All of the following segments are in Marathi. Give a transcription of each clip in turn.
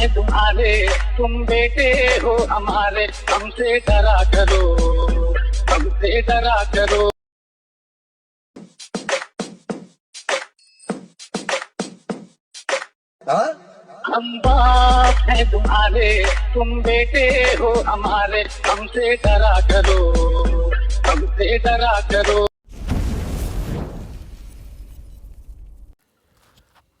हाँ? तुम्हारे। तुम बेटे हो हमारे। हमसे डरा करो। हमसे डरा करो। हाँ? हम बाप है तुम्हारे। तुम बेटे हो हमारे। हमसे डरा करो। हमसे डरा करो।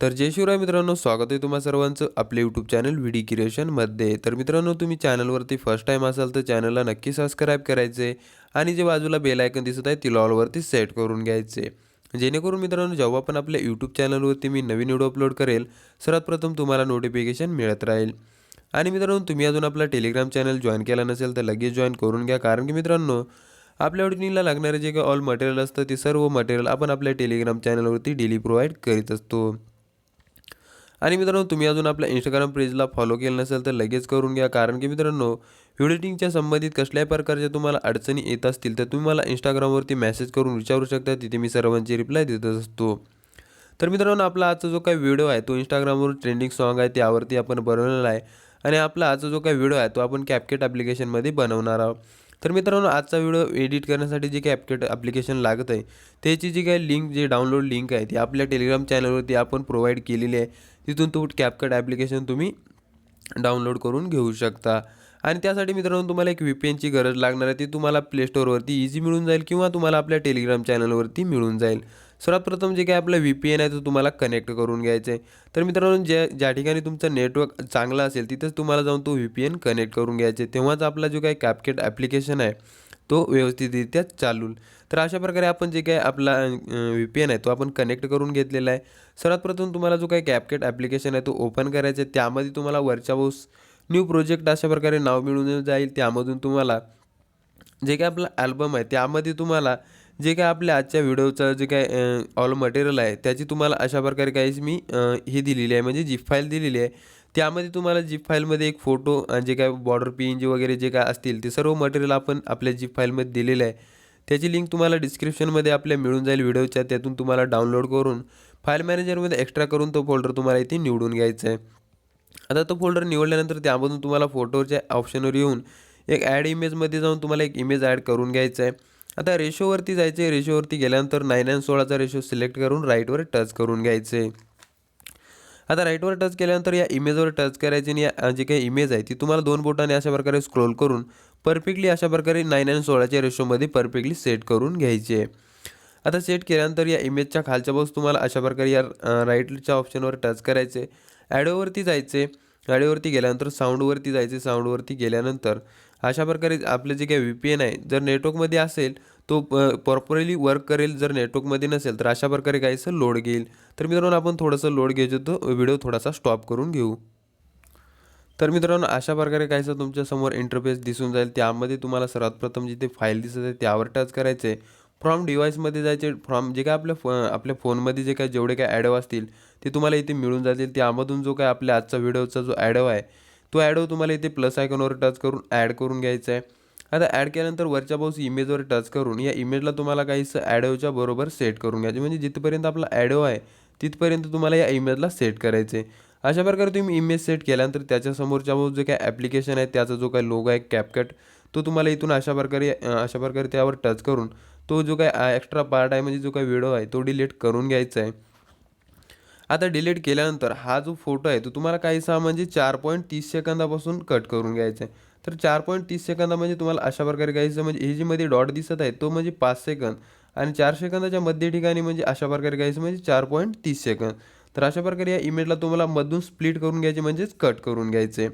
तर जय शिवराय मित्रांनो स्वागत आहे तुम्हा सर्वांचं आपले यूट्यूब चॅनल व्हिडी क्रिएशनमध्ये तर मित्रांनो तुम्ही चॅनलवरती फर्स्ट टाईम असाल तर चॅनलला नक्की सबस्क्राईब करायचे आणि जे बाजूला बेल आयकन दिसत आहे ती लॉलवरती सेट करून घ्यायचे. जेणेकरून मित्रांनो जेव्हा पण आपल्या यूट्यूब चॅनलवरती मी नवीन व्हिडिओ अपलोड करेल सर्वात प्रथम तुम्हाला नोटिफिकेशन मिळत राहील. आणि मित्रांनो तुम्ही अजून आपला टेलिग्राम चॅनल जॉईन केला नसेल तर लगेच जॉईन करून घ्या कारण की मित्रांनो आपल्या ओडिनीला लागणारे जे काही ऑल मटेरियल असतं ते सर्व मटेरियल आपण आपल्या टेलिग्राम चॅनलवरती डेली प्रोव्हाइड करीत असतो. आणि मित्रांनो तुम्ही अजून आपल्या इंस्टाग्राम पेजला फॉलो केलं नसेल तर लगेच करून घ्या. कारण की मित्रांनो एडिटिंगच्या संबंधित कसल्याही प्रकारच्या तुम्हाला अडचणी येत असतील तर तुम्ही मला इंस्टाग्रामवरती मेसेज करून विचारू शकता. तिथे मी सर्वांची रिप्लाय देतच असतो. तर मित्रांनो आपला आजचा जो काही व्हिडिओ आहे तो इंस्टाग्रामवर ट्रेंडिंग सॉन्ग आहे त्यावरती आपण बनवलेला आहे. आणि आपला आजचा जो काही व्हिडिओ आहे तो आपण कॅपकेट ॲप्लिकेशनमध्ये बनवणार आहोत. तर मित्रांनो आजचा व्हिडिओ एडिट करण्यासाठी जे काही ॲपकेट ॲप्लिकेशन लागत आहे त्याची जी काही लिंक जे डाउनलोड लिंक आहे ती आपल्या टेलिग्राम चॅनलवरती आपण प्रोव्हाइड केलेली आहे. तिथून तो कॅपकट ॲप्लिकेशन तुम्ही डाउनलोड करून घेऊ शकता. आणि त्यासाठी मित्रांनो तुम्हाला एक व्ही पी एनची गरज लागणार आहे. ती तुम्हाला प्ले स्टोअरवरती इझी मिळून जाईल किंवा तुम्हाला आपल्या टेलिग्राम चॅनलवरती मिळून जाईल. सर्वात प्रथम जे काय आपलं व्ही पी एन आहे तो तुम्हाला कनेक्ट करून घ्यायचं आहे तर मित्रांनो ज्या ज्या ठिकाणी तुमचं नेटवर्क चांगलं असेल तिथंच तुम्हाला जाऊन तो व्ही पी एन कनेक्ट करून घ्यायचे तेव्हाच आपला जो काय कॅपकेट ॲप्लिकेशन आहे तो व्यवस्थितरित्या चालू तर अशा प्रकारे आपण जे काय आपला व्ही पी एन आहे तो आपण कनेक्ट करून घेतलेला आहे. सर्वात प्रथम तुम्हाला जो काही कॅपकेट ॲप्लिकेशन आहे तो ओपन करायचा आहे. त्यामध्ये तुम्हाला वरच्या बाऊस न्यू प्रोजेक्ट अशा प्रकारे नाव मिळून जाईल. त्यामधून तुम्हाला जे काय आपला ॲल्बम आहे त्यामध्ये तुम्हाला जे काय आपल्या आजच्या व्हिडिओचं जे काय ऑल मटेरियल आहे त्याची तुम्हाला अशा प्रकारे काहीच मी ही हे दिलेली आहे. म्हणजे जी फाईल दिलेली आहे त्यामध्ये तुम्हाला जीप फाईलमध्ये एक फोटो आणि जे काय बॉर्डर पी जे वगैरे जे काय असतील ते सर्व मटेरियल आपण आपल्या जीप फाईलमध्ये दिलेलं आहे. त्याची लिंक तुम्हाला डिस्क्रिप्शनमध्ये आपल्या मिळून जाईल व्हिडिओच्या त्यातून तुम्हाला डाउनलोड करून फाईल मॅनेजरमध्ये एक्स्ट्रा करून तो फोल्डर तुम्हाला इथे निवडून घ्यायचा आहे. आता तो फोल्डर निवडल्यानंतर त्यामधून तुम्हाला फोटोच्या ऑप्शनवर येऊन एक ॲड इमेजमध्ये जाऊन तुम्हाला एक इमेज ॲड करून घ्यायचं आहे. आता रेशोवरती जायचं आहे रेशोवरती गेल्यानंतर नाईन अँड सोळाचा रेशो सिलेक्ट करून राईटवर टच करून घ्यायचं आहे. आता राईटवर टच केल्यानंतर या इमेजवर टच करायची आणि या जी काही इमेज आहे ती तुम्हाला दोन बोटाने अशा प्रकारे स्क्रोल करून परफेक्टली अशा प्रकारे नाईन अँड सोळाच्या रेशोमध्ये परफेक्टली सेट करून घ्यायची आहे. आता सेट केल्यानंतर या इमेजच्या खालच्या बाजूस तुम्हाला अशा प्रकारे या राईटच्या ऑप्शनवर टच करायचे ॲडोवरती जायचे ॲडोवरती गेल्यानंतर साऊंडवरती जायचे साऊंडवरती गेल्यानंतर अशा प्रकारे आपलं जे काही व्ही पी एन आहे जर नेटवर्कमध्ये असेल तो प्रॉपरली वर्क करेल जर नेटवर्कमध्ये नसेल तर अशा प्रकारे काहीसं लोड घेईल. तर मित्रांनो आपण थोडंसं लोड घ्यायचं तो व्हिडिओ थोडासा स्टॉप करून घेऊ. तर मित्रांनो अशा प्रकारे काहीसं तुमच्यासमोर इंटरफेस दिसून जाईल. त्यामध्ये तुम्हाला सर्वात प्रथम जिथे फाईल दिसत आहे त्यावर टच करायचे आहे फ्रॉम डिव्हाइसमध्ये जायचे फ्रॉम जे काय आपल्या फो आपल्या फोनमध्ये जे काय जेवढे काय ॲडव असतील ते तुम्हाला इथे मिळून जातील. त्यामधून जो काय आपल्या आजचा व्हिडिओचा जो ॲडव आहे तो ॲडव तुम्हाला इथे प्लस आयकॉनवर टच करून ॲड करून घ्यायचा आहे. आता ॲड केल्यानंतर वरच्या बाजूस इमेजवर टच करून या इमेजला तुम्हाला काहीसं ॲडोच्या बरोबर सेट करून घ्यायचे. म्हणजे जिथपर्यंत आपला ॲडो आहे तिथपर्यंत तुम्हाला या इमेजला सेट करायचे. अशा प्रकारे तुम्ही इमेज सेट केल्यानंतर त्याच्या समोरच्या बाजूस जे काय ॲप्लिकेशन आहे त्याचा जो काय लोगो आहे कॅपकट तो तुम्हाला इथून अशा प्रकारे अशा प्रकारे त्यावर टच करून तो जो काय एक्स्ट्रा पार्ट आहे म्हणजे जो काय व्हिडिओ आहे तो डिलीट करून घ्यायचा आहे. आता डिलीट केल्यानंतर हा जो फोटो आहे तो तुम्हाला काहीसा म्हणजे चार पॉईंट तीस सेकंदापासून कट करून घ्यायचा आहे. तर चार पॉईंट तीस सेकंदा म्हणजे तुम्हाला अशा प्रकारे घ्यायचं म्हणजे हे जे मध्ये डॉट दिसत आहे तो म्हणजे पाच सेकंद. आणि चार सेकंदाच्या मध्य ठिकाणी म्हणजे अशा प्रकारे घ्यायचं म्हणजे चार पॉईंट तीस सेकंद. तर अशा प्रकारे या इमेजला तुम्हाला मधून स्प्लिट करून घ्यायचे म्हणजेच कट करून घ्यायचे.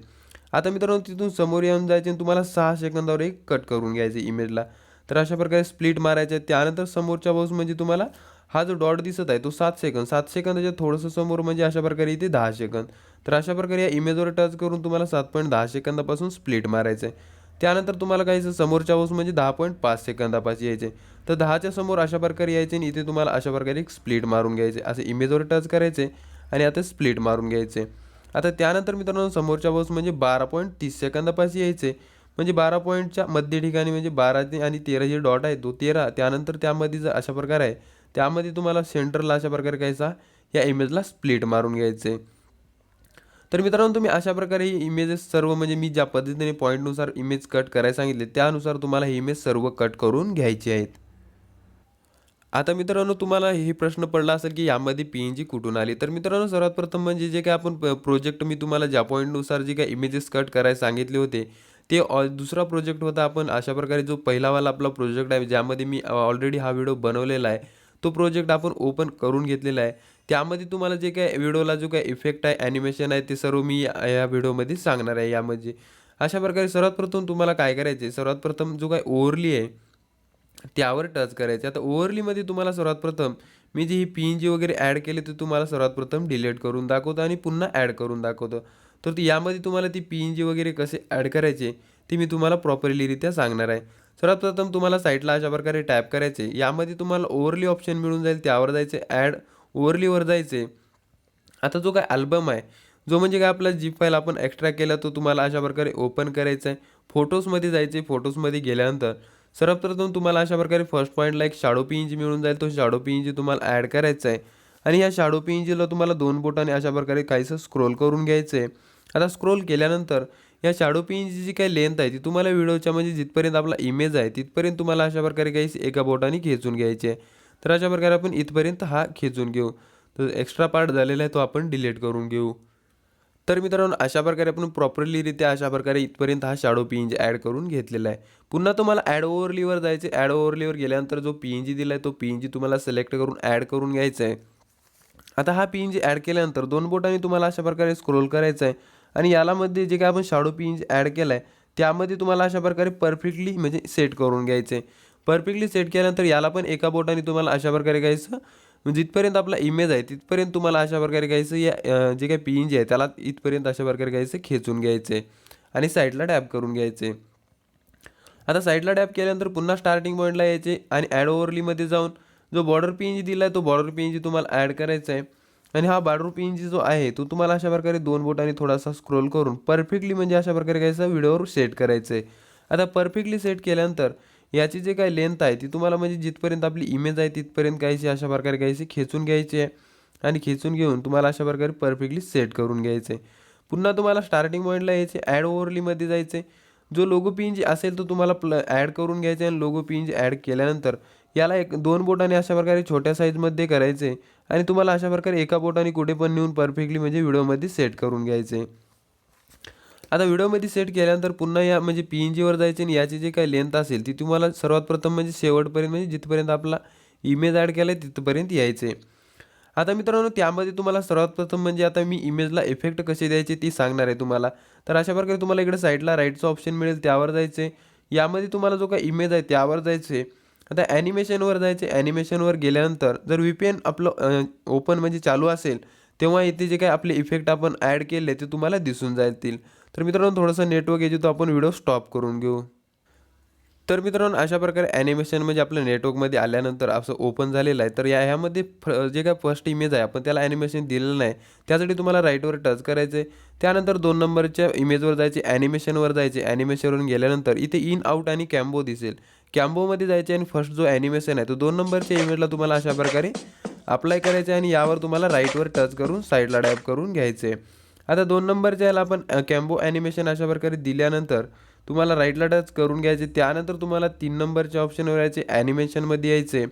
आता मित्रांनो तिथून समोर येऊन जायचे आणि तुम्हाला सहा सेकंदावर एक कट करून घ्यायचे इमेजला तर अशा प्रकारे स्प्लिट मारायचे. त्यानंतर समोरच्या बाजूस म्हणजे तुम्हाला हा जो डॉट दिसत आहे तो सात सेकंद सात सेकंदाच्या थोडंसं समोर म्हणजे अशा प्रकारे इथे दहा सेकंद. तर अशा प्रकारे या इमेजवर टच करून तुम्हाला सात पॉईंट दहा सेकंदापासून स्प्लिट मारायचं आहे त्यानंतर तुम्हाला काहीसं समोरच्या वस्तू म्हणजे दहा पॉईंट पाच सेकंदापाशी यायचे तर दहाच्या समोर अशा प्रकारे यायचे आणि इथे तुम्हाला अशा प्रकारे एक स्प्लिट मारून घ्यायचे असे इमेजवर टच करायचे आणि आता स्प्लिट मारून घ्यायचे आता त्यानंतर मित्रांनो समोरच्या वस्तू म्हणजे बारा पॉईंट तीस सेकंदापाशी यायचे म्हणजे बारा पॉईंटच्या मध्य ठिकाणी म्हणजे बारा ते आणि तेरा जे डॉट आहे तो तेरा त्यानंतर त्यामध्ये जर अशा प्रकारे आहे. त्यामध्ये तुम्हाला सेंटरला अशा प्रकारे घ्यायचा या इमेजला स्प्लिट मारून घ्यायचे. तर मित्रांनो तुम्ही अशा प्रकारे ही इमेजेस सर्व म्हणजे मी ज्या पद्धतीने पॉईंटनुसार इमेज कट करायला सांगितले त्यानुसार तुम्हाला ही इमेज सर्व कट करून घ्यायची आहेत. आता मित्रांनो तुम्हाला हे प्रश्न पडला असेल की यामध्ये पी एन जी कुठून आली? तर मित्रांनो सर्वात प्रथम म्हणजे जे काय आपण प्रोजेक्ट मी तुम्हाला ज्या पॉईंटनुसार जे काय इमेजेस कट करायला सांगितले होते ते ऑ- दुसरा प्रोजेक्ट होता आपण अशा प्रकारे जो पहिलावाला आपला प्रोजेक्ट आहे ज्यामध्ये मी ऑलरेडी हा व्हिडिओ बनवलेला आहे तो प्रोजेक्ट आपण ओपन करून घेतलेला आहे. त्यामध्ये तुम्हाला जे काय व्हिडिओला जो काय इफेक्ट आहे ॲनिमेशन आहे ते सर्व मी या या व्हिडिओमध्ये सांगणार आहे यामध्ये. अशा प्रकारे सर्वात प्रथम तुम्हाला काय करायचे आहे? सर्वात प्रथम जो काय ओवरली आहे त्यावर टच करायचे आता ओव्हरलीमध्ये तुम्हाला सर्वात प्रथम मी जी ही पी एन जी वगैरे ॲड केले ते तुम्हाला सर्वात प्रथम डिलीट करून दाखवतो आणि पुन्हा ॲड करून दाखवतो. तर ती यामध्ये तुम्हाला ती पी एन जी वगैरे कसे ॲड करायचे ते मी तुम्हाला प्रॉपरलीरित्या सांगणार आहे. सर्वप्रथम तुम्हाला साईटला अशा प्रकारे टॅप करायचे. यामध्ये तुम्हाला ओवरली ऑप्शन मिळून जाईल त्यावर जायचे ॲड ओवरलीवर जायचे. आता जो काय अल्बम आहे जो म्हणजे काय आपला जी फाईल आपण एक्स्ट्रा केला तो तुम्हाला अशा प्रकारे ओपन करायचा आहे. फोटोजमध्ये जायचे फोटोजमध्ये गेल्यानंतर सर्वप्रथम तुम्हाला अशा प्रकारे फर्स्ट पॉईंटला एक शाडो पी जी मिळून जाईल. तो शाडो पी जी तुम्हाला ॲड करायचा आहे. आणि ह्या शाडो पी जीला तुम्हाला दोन बोटाने अशा प्रकारे काहीसं स्क्रोल करून घ्यायचं आहे. आता स्क्रोल केल्यानंतर या शाडो पी जी जी काही लेंथ आहे ती तुम्हाला व्हिडिओच्या म्हणजे जिथपर्यंत आपला इमेज आहे तिथपर्यंत तुम्हाला अशा प्रकारे काही एका बोटाने खेचून घ्यायचे. आहे तर अशा प्रकारे आपण इथपर्यंत हा खेचून घेऊ. तर एक्स्ट्रा पार्ट झालेला आहे तो आपण डिलीट करून घेऊ. तर मित्रांनो अशा प्रकारे आपण प्रॉपरलीरित्या अशा प्रकारे इथपर्यंत हा shadow P N G add करून घेतलेला आहे. पुन्हा तुम्हाला ॲड ओव्हरलीवर जायचे ॲड ओव्हरलीवर गेल्यानंतर जो पी एन जी दिला आहे तो पी एन जी तुम्हाला सिलेक्ट करून ॲड करून घ्यायचा आहे आता हा पी एन जी ॲड केल्यानंतर दोन बोटांनी तुम्हाला अशा प्रकारे स्क्रोल करायचा आहे आणि यालामध्ये जे काय आपण shadow P N G add केला आहे त्यामध्ये तुम्हाला अशा प्रकारे परफेक्टली म्हणजे सेट करून घ्यायचे परफेक्टली सेट केल्यानंतर याला पण एका बोटाने तुम्हाला अशा प्रकारे घ्यायचं म्हणजे जिथपर्यंत आपला इमेज आहे तिथपर्यंत तुम्हाला अशा प्रकारे घ्यायचं या जे काही पी एन जी आहे त्याला इथपर्यंत अशा प्रकारे घ्यायचं खेचून घ्यायचे आणि साईडला टॅप करून घ्यायचे आता साईडला टॅप केल्यानंतर पुन्हा स्टार्टिंग पॉईंटला यायचे आणि ॲड ओव्हरलीमध्ये जाऊन जो बॉर्डर पी एन जी दिला आहे तो बॉर्डर पी एन जी तुम्हाला ॲड करायचा आहे आणि हा बॉर्डर पी एन जी जो आहे तो तुम्हाला अशा प्रकारे दोन बोटाने थोडासा स्क्रोल करून परफेक्टली म्हणजे अशा प्रकारे घ्यायचा व्हिडिओवर सेट करायचं आहे आता परफेक्टली सेट केल्यानंतर याची जे काही लेंथ आहे ती तुम्हाला म्हणजे जिथपर्यंत आपली इमेज आहे तिथपर्यंत घ्यायची अशा प्रकारे घ्यायची खेचून घ्यायची आहे. आणि खेचून घेऊन तुम्हाला अशा प्रकारे परफेक्टली सेट करून घ्यायचं आहे पुन्हा तुम्हाला स्टार्टिंग पॉईंटला यायचे ॲड ओव्हरलीमध्ये जायचे जो लोगो पिंज जी असेल तो तुम्हाला प्ल ॲड करून घ्यायचा आहे आणि लोगो पिंज ॲड केल्यानंतर याला एक दोन बोटाने अशा प्रकारे छोट्या साईजमध्ये करायचे आणि तुम्हाला अशा प्रकारे एका बोटाने कुठे पण नेऊन परफेक्टली म्हणजे व्हिडिओमध्ये सेट करून घ्यायचे. आता व्हिडिओमध्ये सेट केल्यानंतर पुन्हा या म्हणजे पी एन जीवर जायचे आणि याची जी काही लेंथ असेल ती तुम्हाला सर्वात प्रथम म्हणजे शेवटपर्यंत म्हणजे जिथपर्यंत आपला इमेज ॲड केला आहे तिथपर्यंत यायचे. आता मित्रांनो त्यामध्ये तुम्हाला सर्वात प्रथम म्हणजे आता मी इमेजला इफेक्ट कसे द्यायचे ती सांगणार आहे तुम्हाला. तर अशा प्रकारे तुम्हाला इकडे साईडला राईटचं ऑप्शन मिळेल त्यावर जायचे. यामध्ये तुम्हाला जो काही इमेज आहे त्यावर जायचे. आता ॲनिमेशनवर जायचे ॲनिमेशनवर गेल्यानंतर जर व्ही पी एन आपलं ओपन म्हणजे चालू असेल तेव्हा इथे जे काही आपले इफेक्ट आपण ॲड केले ते तुम्हाला दिसून जातील. तर मित्रांनो थोडंसं नेटवर्क येतो तो आपण व्हिडिओ स्टॉप करून घेऊ. तर मित्रांनो अशा प्रकारे ॲनिमेशन म्हणजे आपल्या नेटवर्कमध्ये आल्यानंतर असं ओपन झालेलं आहे. तर या ह्यामध्ये फ जे काय फर्स्ट इमेज आहे आपण त्याला ॲनिमेशन दिलेलं नाही. त्यासाठी तुम्हाला राईटवर टच करायचं आहे त्यानंतर दोन नंबरच्या इमेजवर जायचे ॲनिमेशनवर जायचे. ॲनिमेशनवरून गेल्यानंतर इथे इन आउट आणि कॅम्बो दिसेल. कॅम्बोमध्ये जायचे आणि फर्स्ट जो ॲनिमेशन आहे तो दोन नंबरच्या इमेजला तुम्हाला अशा प्रकारे अप्लाय करायचे आणि यावर तुम्हाला राईटवर टच करून साईडला डॅप करून घ्यायचे. आता दोन नंबरच्या याला आपण कॅम्बो ॲनिमेशन अशा प्रकारे दिल्यानंतर तुम्हाला राईटला टच करून घ्यायचे. त्यानंतर तुम्हाला तीन नंबरच्या ऑप्शनवर यायचे. ॲनिमेशनमध्ये यायचे.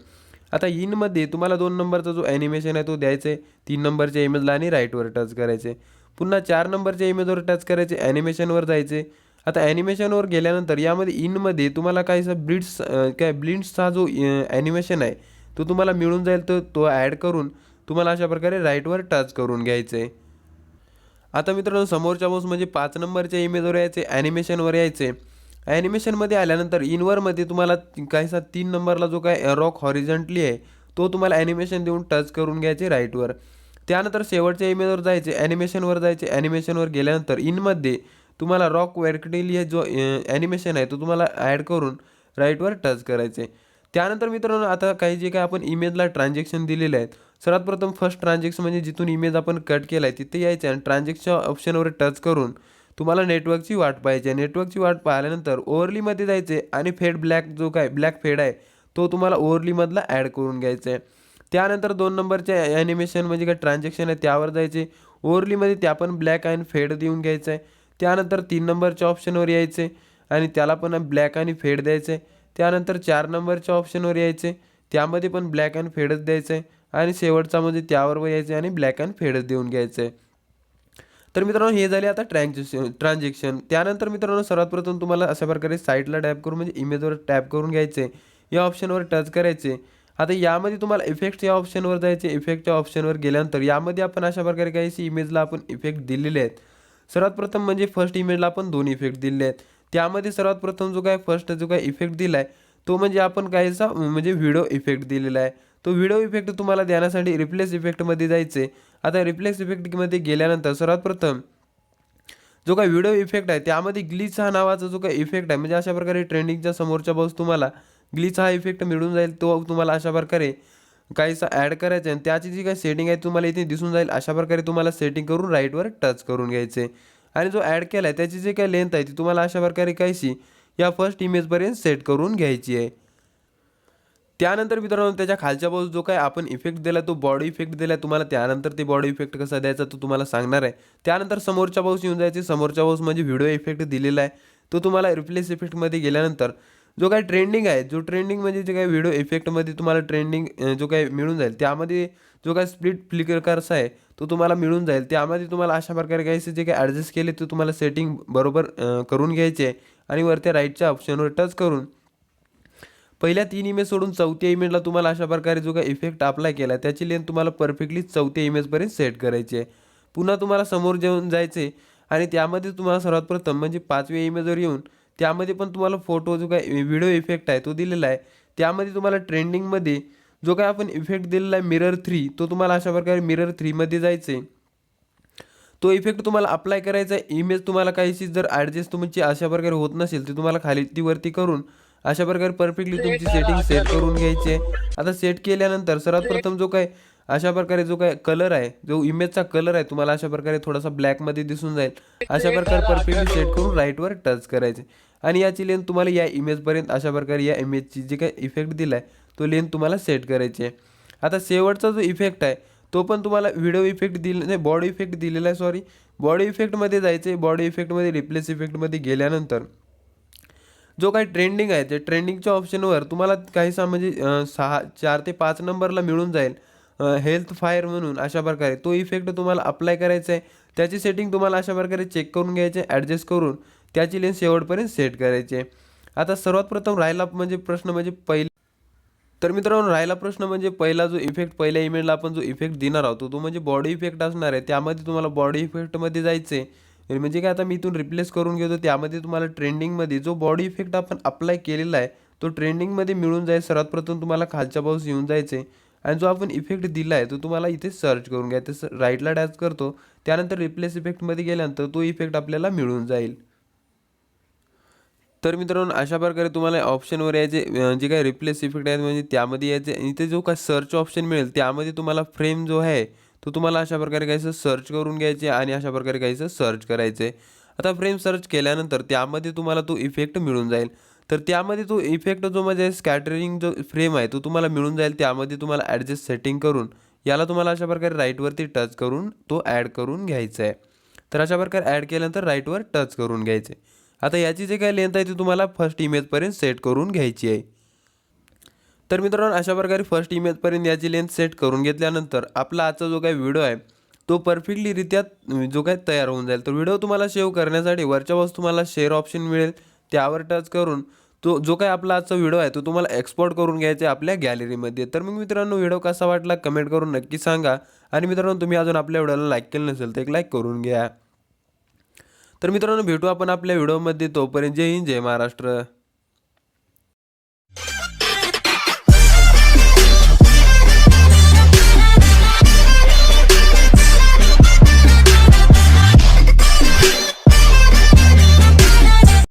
आता इनमध्ये तुम्हाला दोन नंबरचा जो ॲनिमेशन आहे तो द्यायचे. तीन नंबरच्या इमेजला आणि राईटवर टच करायचे. पुन्हा चार नंबरच्या इमेजवर टच करायचे. ॲनिमेशनवर जायचे. आता ॲनिमेशनवर गेल्यानंतर यामध्ये इनमध्ये तुम्हाला काहीसा ब्लिड्स काय ब्लिंड्सचा जो ॲनिमेशन आहे तो तुम्हाला मिळून जाईल. तर तो ॲड करून तुम्हाला अशा प्रकारे राईटवर टच करून घ्यायचं. आहे आता मित्रांनो समोरच्या माऊस म्हणजे पाच नंबरच्या इमेजवर यायचे ॲनिमेशनवर यायचे. ॲनिमेशनमध्ये आल्यानंतर इनवरमध्ये तुम्हाला काहीसा तीन नंबरला जो काय रॉक हॉरिझंटली आहे तो तुम्हाला ॲनिमेशन देऊन टच करून घ्यायचे राईटवर त्यानंतर शेवटच्या इमेजवर जायचे ॲनिमेशनवर जायचे. ॲनिमेशनवर गेल्यानंतर इनमध्ये तुम्हाला रॉक वर्कटेली जो ॲनिमेशन आहे तो तुम्हाला ॲड करून राईटवर टच करायचे. त्यानंतर मित्रांनो आता काही जे काय आपण इमेजला ट्रान्झॅक्शन दिलेले आहेत सर्वात प्रथम फर्स्ट ट्रान्झॅक्शन म्हणजे जिथून इमेज आपण कट केला आहे तिथे यायचे आणि ट्रान्झॅक्शन ऑप्शनवर टच करून तुम्हाला नेटवर्कची वाट पाहायची आहे. नेटवर्कची वाट पाहिल्यानंतर ओव्हरलीमध्ये जायचे आणि फेड ब्लॅक जो काय ब्लॅक फेड आहे तो तुम्हाला ओव्हरलीमधला ॲड करून घ्यायचा आहे. त्यानंतर दोन नंबरच्या ॲनिमेशन म्हणजे काय ट्रान्झॅक्शन आहे त्यावर जायचे. ओव्हरलीमध्ये त्या पण ब्लॅक अँड फेड देऊन घ्यायचं आहे. त्यानंतर तीन नंबरच्या ऑप्शनवर यायचे आणि त्याला पण ब्लॅक आणि फेड द्यायचं आहे. त्यानंतर चार नंबरच्या ऑप्शनवर यायचे त्यामध्ये पण ब्लॅक अँड फेडच द्यायचं आहे. आणि शेवटचा म्हणजे त्यावर यायचं आणि ब्लॅक अँड फेडच देऊन घ्यायचं. आहे तर मित्रांनो हे झाले आता ट्रान्झॅक्शन ट्रान्झॅक्शन त्यानंतर मित्रांनो सर्वात प्रथम तुम्हाला अशा प्रकारे साईटला टॅप करून म्हणजे इमेजवर टॅप करून घ्यायचे. या ऑप्शनवर टच करायचे. आता यामध्ये तुम्हाला इफेक्ट या ऑप्शनवर जायचे. इफेक्टच्या ऑप्शनवर गेल्यानंतर यामध्ये आपण अशा प्रकारे काही इमेजला आपण इफेक्ट दिलेले आहेत. सर्वात प्रथम म्हणजे फर्स्ट इमेजला आपण दोन इफेक्ट दिलेले आहेत. त्यामध्ये सर्वात प्रथम जो काय फर्स्ट जो काय इफेक्ट दिला आहे तो म्हणजे आपण काहीसा म्हणजे व्हिडिओ इफेक्ट दिलेला आहे. तो व्हिडिओ इफेक्ट तुम्हाला देण्यासाठी रिप्लेस इफेक्टमध्ये जायचे. आता रिप्लेस इफेक्टमध्ये गेल्यानंतर सर्वात प्रथम जो काय व्हिडिओ इफेक्ट आहे त्यामध्ये ग्लिच हा नावाचा जो काही इफेक्ट आहे म्हणजे अशा प्रकारे ट्रेंडिंगच्या समोरच्या बाजूस तुम्हाला ग्लिच हा इफेक्ट मिळून जाईल तो तुम्हाला अशा प्रकारे काहीसा ॲड करायचं आहे आणि त्याची जी काही सेटिंग आहे तुम्हाला इथे दिसून जाईल अशा प्रकारे तुम्हाला सेटिंग करून राईटवर टच करून घ्यायचे. आणि जो ॲड केला आहे त्याची जी काही लेंथ आहे ती तुम्हाला अशा प्रकारे काहीशी या फर्स्ट इमेजपर्यंत सेट करून घ्यायची आहे. त्यानंतर मित्रांनो त्याच्या खालच्या बाजूस जो काय आपण इफेक्ट दिला तो बॉडी इफेक्ट दिला तुम्हाला त्यानंतर ते बॉडी इफेक्ट कसा द्यायचा तो तुम्हाला सांगणार आहे. त्यानंतर समोरच्या बाजूस येऊन जायचे. समोरच्या बाजूस म्हणजे व्हिडिओ इफेक्ट दिलेला आहे. तो तुम्हाला रिप्लेस इफेक्टमध्ये गेल्यानंतर जो काय ट्रेंडिंग आहे जो ट्रेंडिंग म्हणजे जे काही व्हिडिओ इफेक्टमध्ये तुम्हाला ट्रेंडिंग जो काही मिळून जाईल त्यामध्ये जो काय स्प्लिट फ्लिकर्स आहे तो तुम्हाला मिळून जाईल. त्यामध्ये तुम्हाला अशा प्रकारे काही जे काही ॲडजस्ट केले ते तुम्हाला सेटिंग बरोबर करून घ्यायचे आणि वरती राईटच्या ऑप्शनवर टच करून पहिल्या तीन इमेज सोडून चौथ्या इमेजला तुम्हाला अशा प्रकारे जो काही इफेक्ट अप्लाय केला त्याची लेंथ तुम्हाला परफेक्टली चौथ्या इमेजपर्यंत सेट करायची आहे. पुन्हा तुम्हाला समोर जेवून जायचे आणि त्यामध्ये तुम्हाला सर्वात प्रथम म्हणजे पाचव्या इमेजवर येऊन त्यामध्ये पण तुम्हाला फोटो जो काय व्हिडिओ इफेक्ट आहे तो दिलेला आहे. त्यामध्ये तुम्हाला ट्रेंडिंगमध्ये जो काय आपण इफेक्ट दिलेला आहे मिरर थ्री तो तुम्हाला अशा प्रकारे मिरर थ्रीमध्ये जायचे तो इफेक्ट तुम्हाला अप्लाय करायचा आहे. इमेज तुम्हाला काहीशी जर ॲडजस्ट तुमची अशा प्रकारे होत नसेल तर तुम्हाला खाली ती वरती करून अशा प्रकारे परफेक्टली तुमची सेटिंग सेट करून घ्यायची. आहे आता सेट केल्यानंतर सर्वात प्रथम जो काय अशा प्रकारे जो काय कलर आहे जो इमेजचा कलर आहे तुम्हाला अशा प्रकारे थोडासा ब्लॅकमध्ये दिसून जाईल. अशा प्रकारे परफेक्टली सेट करून राईटवर टच करायचे. आणि याची लेंथ तुम्हाला या इमेजपर्यंत अशा प्रकारे या इमेजची जी काय इफेक्ट दिला आहे तो लेंथ तुम्हाला सेट करायची आहे. आता शेवटचा जो इफेक्ट आहे तो पण तुम्हाला व्हिडिओ इफेक्ट दिले नाही बॉडी इफेक्ट दिलेला आहे सॉरी बॉडी इफेक्टमध्ये जायचं आहे बॉडी इफेक्टमध्ये रिप्लेस इफेक्टमध्ये गेल्यानंतर. जो काही ट्रेंडिंग आहे ते ट्रेंडिंगच्या ऑप्शनवर तुम्हाला काहीसा म्हणजे सहा चार ते पाच नंबरला मिळून जाईल. हेल्थ फायर म्हणून अशा प्रकारे. तो इफेक्ट तुम्हाला अप्लाय करायचा आहे त्याची सेटिंग तुम्हाला अशा प्रकारे चेक करून घ्यायचे ॲडजस्ट करून त्याची लेन्स शेवटपर्यंत सेट करायची. आहे आता सर्वात प्रथम राहिला म्हणजे प्रश्न म्हणजे पहिले तर मित्रांनो राहिला प्रश्न म्हणजे पहिला जो इफेक्ट पहिल्या इमेजला आपण जो इफेक्ट देणार आहोत तो म्हणजे बॉडी इफेक्ट असणार आहे. त्यामध्ये तुम्हाला बॉडी इफेक्टमध्ये जायचं आहे म्हणजे काय आता मी इथून रिप्लेस करून घेतो त्यामध्ये तुम्हाला ट्रेंडिंगमध्ये जो बॉडी इफेक्ट आपण अप्लाय केलेला आहे तो ट्रेंडिंगमध्ये मिळून जाईल. सर्वात प्रथम तुम्हाला खालच्या बाजूस येऊन जायचे आणि जो आपण इफेक्ट दिला आहे तो तुम्हाला इथे सर्च करून घ्या. तर राईटला डॅच करतो त्यानंतर रिप्लेस इफेक्टमध्ये गेल्यानंतर तो इफेक्ट आपल्याला मिळून जाईल. तर मित्रांनो अशा प्रकारे तुम्हाला ऑप्शनवर यायचे जे काही रिप्लेस इफेक्ट आहेत म्हणजे त्यामध्ये यायचे. इथे जो काय सर्च ऑप्शन मिळेल त्यामध्ये तुम्हाला फ्रेम जो आहे तर तुम्हाला अशा प्रकारे काहीसं सर्च करून घ्यायचे आणि अशा प्रकारे काहीसं सर्च करायचे. आता फ्रेम सर्च केल्यानंतर त्यामध्ये तुम्हाला तो इफेक्ट मिळून जाईल. तर त्यामध्ये तो इफेक्ट जो म्हणजे स्कॅटरिंग जो फ्रेम आहे तो तुम्हाला मिळून जाईल. त्यामध्ये तुम्हाला ॲडजस्ट सेटिंग करून याला तुम्हाला अशा प्रकारे राईटवरती टच करून तो ॲड करून घ्यायचा आहे तर अशा प्रकारे ॲड केल्यानंतर राईटवर टच करून घ्यायचे. आता याची जे काही लेंथ आहे ती तुम्हाला फर्स्ट इमेजपर्यंत सेट करून घ्यायची आहे. तर मित्रांनो अशा प्रकारे फर्स्ट इमेजपर्यंत याची लेंथ सेट करून घेतल्यानंतर आपला आजचा जो काही व्हिडिओ आहे तो परफेक्टलीरित्या जो काही तयार होऊन जाईल. तर व्हिडिओ तुम्हाला सेव्ह करण्यासाठी वरच्या बाजूस तुम्हाला शेअर ऑप्शन मिळेल. त्यावर टच करून तो जो काही आपला आजचा व्हिडिओ आहे तो तुम्हाला एक्सपोर्ट करून घ्यायचा आहे आपल्या गॅलरीमध्ये तर मग मित्रांनो व्हिडिओ कसा वाटला कमेंट करून नक्की सांगा. आणि मित्रांनो तुम्ही अजून आपल्या व्हिडिओला लाईक केलं नसेल तर एक लाईक करून घ्या. तर मित्रांनो भेटू आपण आपल्या व्हिडिओमध्ये तोपर्यंत. जय हिंद जय महाराष्ट्र.